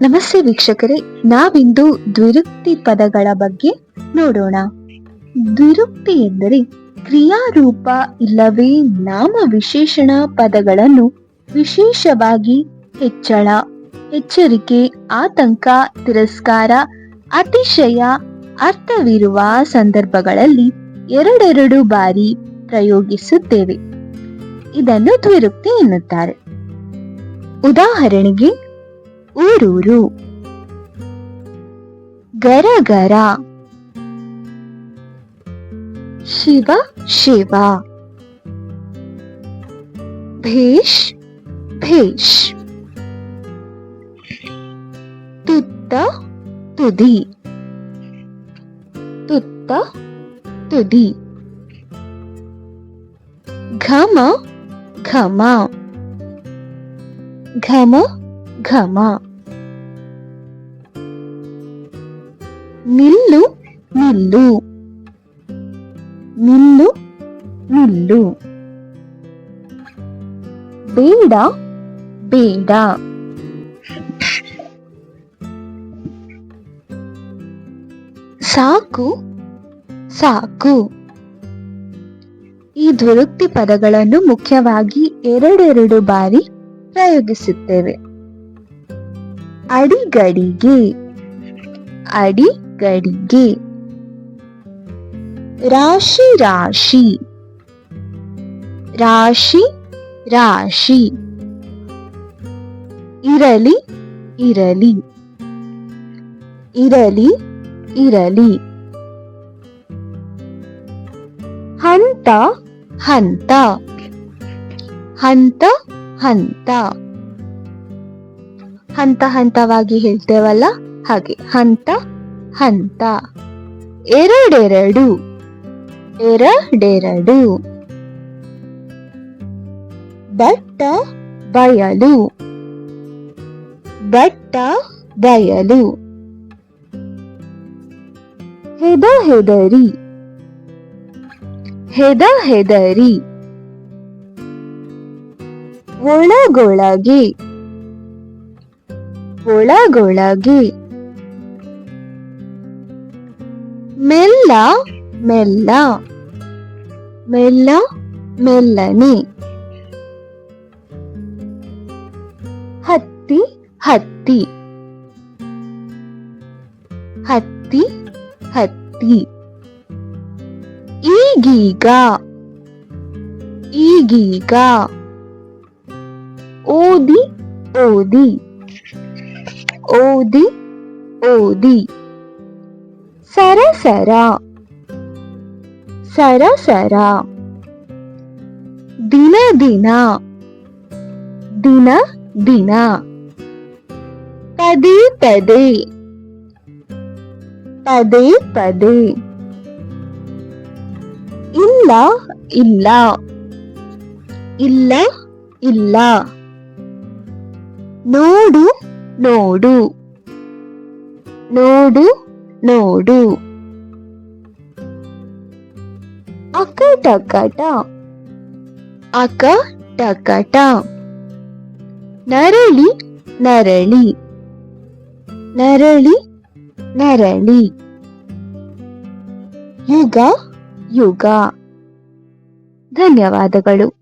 ನಮಸ್ತೆ ವೀಕ್ಷಕರೇ, ನಾವಿಂದು ದ್ವಿರುಕ್ತಿ ಪದಗಳ ಬಗ್ಗೆ ನೋಡೋಣ. ದ್ವಿರುಕ್ತಿ ಎಂದರೆ ಕ್ರಿಯಾರೂಪ ಇಲ್ಲವೇ ನಾಮ ವಿಶೇಷಣ ಪದಗಳನ್ನು ವಿಶೇಷವಾಗಿ ಹೆಚ್ಚಳ, ಎಚ್ಚರಿಕೆ, ಆತಂಕ, ತಿರಸ್ಕಾರ, ಅತಿಶಯ, ಅರ್ಥವಿರುವ ಸಂದರ್ಭಗಳಲ್ಲಿ ಎರಡೆರಡು ಬಾರಿ ಪ್ರಯೋಗಿಸುತ್ತೇವೆ. ಇದನ್ನು ದ್ವಿರುಕ್ತಿ ಎನ್ನುತ್ತಾರೆ. ಉದಾಹರಣೆಗೆ ಊರೂರು ಗರಗರ ಶಿವ ಶಿವ ಭೇಷ್ ಭೇಷ್ ತುತ್ತ ತುದಿ ತುತ್ತ ತುದಿ ಘಮ ಘಮ ಘಮ ಘಮ ನಿಲ್ಲು ನಿಲ್ಲು ನಿಲ್ಲು ನಿಲ್ಲು ಬೇಡ ಬೇಡ ಸಾಕು ಸಾಕು ಈ ದ್ವಿರುಕ್ತಿ ಪದಗಳನ್ನು ಮುಖ್ಯವಾಗಿ ಎರಡೆರಡು ಬಾರಿ ಪ್ರಯೋಗಿಸುತ್ತೇವೆ. ಅಡಿಗಡಿಗೆ. ಅಡಿಗಡಿಗೆ. ರಾಶಿ ರಾಶಿ. ರಾಶಿ ರಾಶಿ. ಇರಲಿ ಇರಲಿ. ಇರಲಿ ಇರಲಿ. ಹಂತ ಹಂತ. ಹಂತ ಹಂತ. ಹಂತ ಹಂತವಾಗಿ ಹೇಳ್ತೇವಲ್ಲ? ಹಾಗೆ, ಹಂತ ಹಂತ. ಎರಡೆರಡು. ಎರಡೆರಡು. ಬಟ್ಟ ಬಯಲು. ಬಟ್ಟ ಬಯಲು. ಹೆದ ಹೆದರಿ. ಹೆದ ಹೆದರಿ. ಒಳಗೊಳಗೆ. ಒಳಗೊಳಗೆ. ಮೆಲ್ಲ ಮೆಲ್ಲ. ಮೆಲ್ಲ ಮೆಲ್ಲನೆ. ಹತ್ತಿ ಹತ್ತಿ. ಹತ್ತಿ ಹತ್ತಿ. ಈಗೀಗ. ಈಗೀಗ. ಓದಿ ಓದಿ. ಓದಿ ಓದಿ ಸರಸರ ಸರಸರ ದಿನ ದಿನ ದಿನ ದಿನ ಪದೇ ಪದೇ ಪದೇ ಪದೇ ಇಲ್ಲ ಇಲ್ಲ ಇಲ್ಲ ಇಲ್ಲ ನೋಡು ನೋಡು. ನೋಡು ನೋಡು. ಅಕ ಟಕಟ ಅಕ ಟಕಟ ನರಳಿ ನರಳಿ. ನರಳಿ ನರಳಿ. ಯುಗ ಯುಗ. ಧನ್ಯವಾದಗಳು.